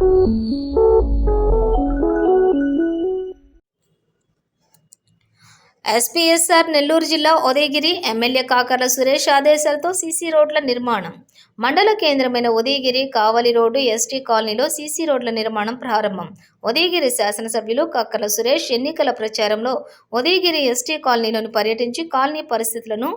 Música SPSR Nellore జిల్లా Udayagiri MLA Kakarla Suresh ఆదేశాలతో CC రోడ్ల నిర్మాణం. మండల కేంద్రమైన ఉదయగిరి కావలి రోడ్డు ఎస్టీ కాలనీలో సీసీ రోడ్ల నిర్మాణం ప్రారంభం. ఉదయగిరి శాసనసభ్యులు కాకర్ల సురేష్ ఎన్నికల ప్రచారంలో ఉదయగిరి ఎస్టీ కాలనీలోని పర్యటించి కాలనీ పరిస్థితులను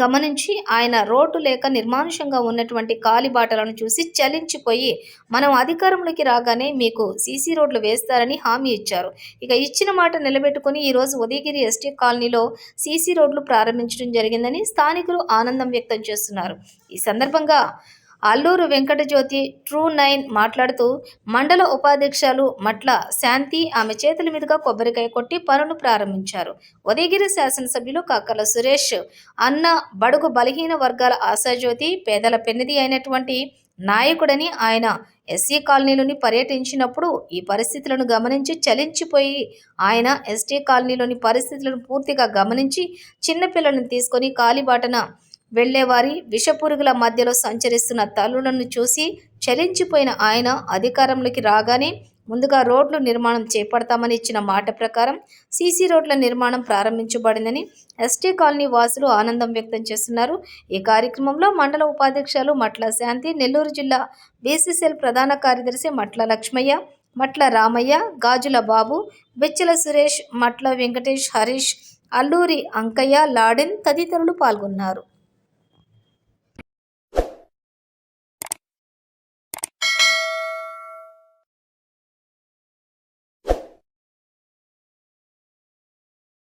గమనించి ఆయన రోడ్డు లేక నిర్మానుషంగా ఉన్నటువంటి కాలిబాటలను చూసి చలించిపోయి మనం అధికారంలోకి రాగానే మీకు సీసీ రోడ్లు వేస్తారని హామీ ఇచ్చారు. ఇక ఇచ్చిన మాట నిలబెట్టుకుని ఈరోజు ఉదయగిరి ఎస్టీ కాలనీలో సీసీ రోడ్లు ప్రారంభించడం జరిగిందని స్థానికులు ఆనందం వ్యక్తం చేస్తున్నారు. ఈ సందర్భంగా అల్లూరు వెంకటజ్యోతి ట్రూ నైన్ మాట్లాడుతూ మండల ఉపాధ్యక్షులు మట్ల శాంతి ఆమె చేతుల మీదుగా కొబ్బరికాయ కొట్టి పనులు ప్రారంభించారు. ఉదయగిరి శాసనసభ్యులు కాకర్ల సురేష్ అన్న బడుగు బలహీన వర్గాల ఆశాజ్యోతి పేదల పెన్నిది అయినటువంటి నాయకుడని ఆయన ఎస్సీ కాలనీలోని పర్యటించినప్పుడు ఈ పరిస్థితులను గమనించి చలించిపోయి ఆయన ఎస్టీ కాలనీలోని పరిస్థితులను పూర్తిగా గమనించి చిన్నపిల్లలను తీసుకొని కాలిబాటన వెళ్ళేవారి విషపురుగుల మధ్యలో సంచరిస్తున్న తల్లులను చూసి చలించిపోయిన ఆయన అధికారంలోకి రాగానే ముందుగా రోడ్లు నిర్మాణం చేపడతామని ఇచ్చిన మాట ప్రకారం సీసీ రోడ్ల నిర్మాణం ప్రారంభించబడిందని ఎస్టీ కాలనీ వాసులు ఆనందం వ్యక్తం చేస్తున్నారు. ఈ కార్యక్రమంలో మండల ఉపాధ్యక్షులు మట్ల శాంతి నెల్లూరు జిల్లా బీసీసీఎల్ ప్రధాన కార్యదర్శి మట్ల లక్ష్మయ్య మట్ల రామయ్య గాజుల బాబు బెచ్చల సురేష్ మట్ల వెంకటేష్ హరీష్ అల్లూరి అంకయ్య లాడెన్ తదితరులు పాల్గొన్నారు.